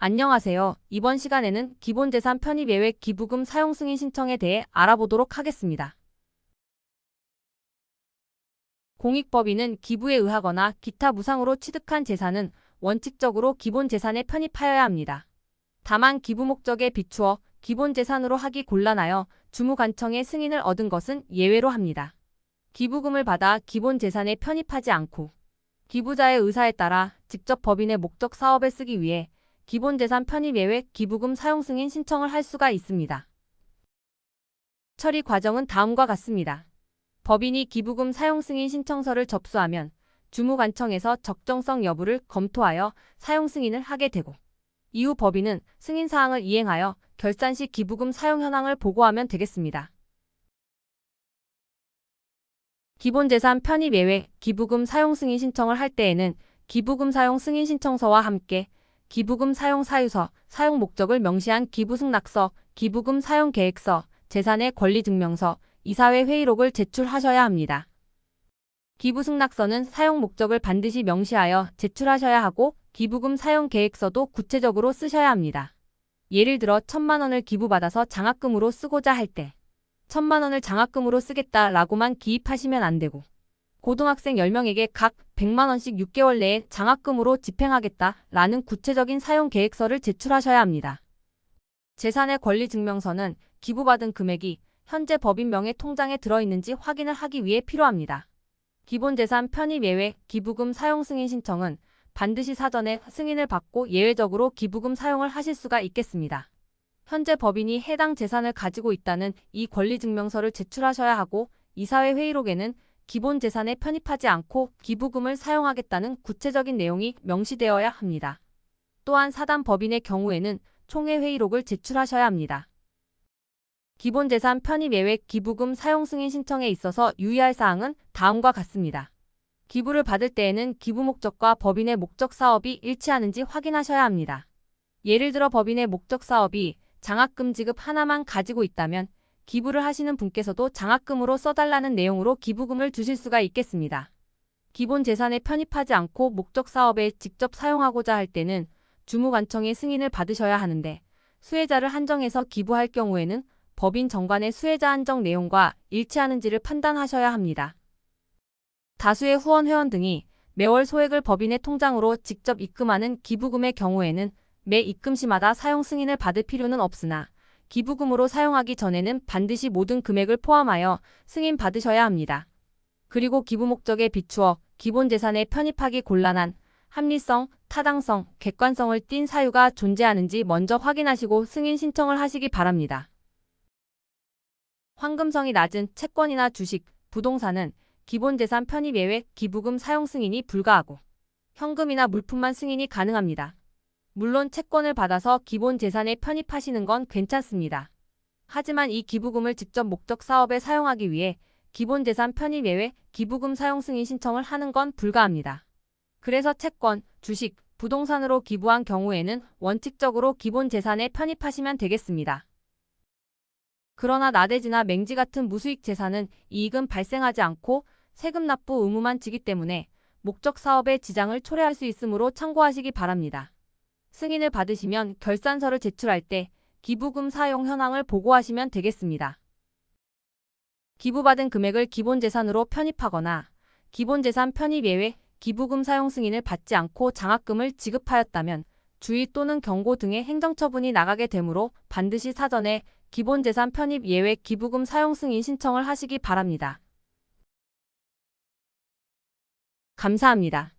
안녕하세요. 이번 시간에는 기본재산 편입 예외 기부금 사용 승인 신청에 대해 알아보도록 하겠습니다. 공익법인은 기부에 의하거나 기타 무상으로 취득한 재산은 원칙적으로 기본재산에 편입하여야 합니다. 다만 기부 목적에 비추어 기본재산으로 하기 곤란하여 주무관청의 승인을 얻은 것은 예외로 합니다. 기부금을 받아 기본재산에 편입하지 않고 기부자의 의사에 따라 직접 법인의 목적 사업에 쓰기 위해 기본재산 편입 예외 기부금 사용 승인 신청을 할 수가 있습니다. 처리 과정은 다음과 같습니다. 법인이 기부금 사용 승인 신청서를 접수하면 주무관청에서 적정성 여부를 검토하여 사용 승인을 하게 되고 이후 법인은 승인 사항을 이행하여 결산 시 기부금 사용 현황을 보고하면 되겠습니다. 기본재산 편입 예외 기부금 사용 승인 신청을 할 때에는 기부금 사용 승인 신청서와 함께 기부금 사용 사유서, 사용 목적을 명시한 기부승낙서, 기부금 사용 계획서, 재산의 권리 증명서, 이사회 회의록을 제출하셔야 합니다. 기부승낙서는 사용 목적을 반드시 명시하여 제출하셔야 하고 기부금 사용 계획서도 구체적으로 쓰셔야 합니다. 예를 들어 천만 원을 기부받아서 장학금으로 쓰고자 할 때 천만 원을 장학금으로 쓰겠다라고만 기입하시면 안 되고 고등학생 10명에게 각 100만 원씩 6개월 내에 장학금으로 집행하겠다라는 구체적인 사용 계획서를 제출하셔야 합니다. 재산의 권리 증명서는 기부받은 금액이 현재 법인 명의 통장에 들어있는지 확인을 하기 위해 필요합니다. 기본재산 편입 예외 기부금 사용 승인 신청은 반드시 사전에 승인을 받고 예외적으로 기부금 사용을 하실 수가 있겠습니다. 현재 법인이 해당 재산을 가지고 있다는 이 권리증명서를 제출하셔야 하고 이사회 회의록에는 기본 재산에 편입하지 않고 기부금을 사용하겠다는 구체적인 내용이 명시되어야 합니다. 또한 사단 법인의 경우에는 총회 회의록을 제출하셔야 합니다. 기본 재산 편입 예외 기부금 사용 승인 신청에 있어서 유의할 사항은 다음과 같습니다. 기부를 받을 때에는 기부 목적과 법인의 목적 사업이 일치하는지 확인하셔야 합니다. 예를 들어 법인의 목적 사업이 장학금 지급 하나만 가지고 있다면 기부를 하시는 분께서도 장학금으로 써달라는 내용으로 기부금을 주실 수가 있겠습니다. 기본 재산에 편입하지 않고 목적 사업에 직접 사용하고자 할 때는 주무관청의 승인을 받으셔야 하는데 수혜자를 한정해서 기부할 경우에는 법인 정관의 수혜자 한정 내용과 일치하는지를 판단하셔야 합니다. 다수의 후원 회원 등이 매월 소액을 법인의 통장으로 직접 입금하는 기부금의 경우에는 매 입금 시마다 사용 승인을 받을 필요는 없으나 기부금으로 사용하기 전에는 반드시 모든 금액을 포함하여 승인 받으셔야 합니다. 그리고 기부 목적에 비추어 기본 재산에 편입하기 곤란한 합리성, 타당성, 객관성을 띈 사유가 존재하는지 먼저 확인하시고 승인 신청을 하시기 바랍니다. 황금성이 낮은 채권이나 주식, 부동산은 기본 재산 편입 예외 기부금 사용 승인이 불가하고 현금이나 물품만 승인이 가능합니다. 물론 채권을 받아서 기본 재산에 편입하시는 건 괜찮습니다. 하지만 이 기부금을 직접 목적 사업에 사용하기 위해 기본 재산 편입 예외 기부금 사용 승인 신청을 하는 건 불가합니다. 그래서 채권, 주식, 부동산으로 기부한 경우에는 원칙적으로 기본 재산에 편입하시면 되겠습니다. 그러나 나대지나 맹지 같은 무수익 재산은 이익은 발생하지 않고 세금 납부 의무만 지기 때문에 목적 사업에 지장을 초래할 수 있으므로 참고하시기 바랍니다. 승인을 받으시면 결산서를 제출할 때 기부금 사용 현황을 보고하시면 되겠습니다. 기부받은 금액을 기본재산으로 편입하거나 기본재산 편입 예외 기부금 사용 승인을 받지 않고 장학금을 지급하였다면 주의 또는 경고 등의 행정처분이 나가게 되므로 반드시 사전에 기본재산 편입 예외 기부금 사용 승인 신청을 하시기 바랍니다. 감사합니다.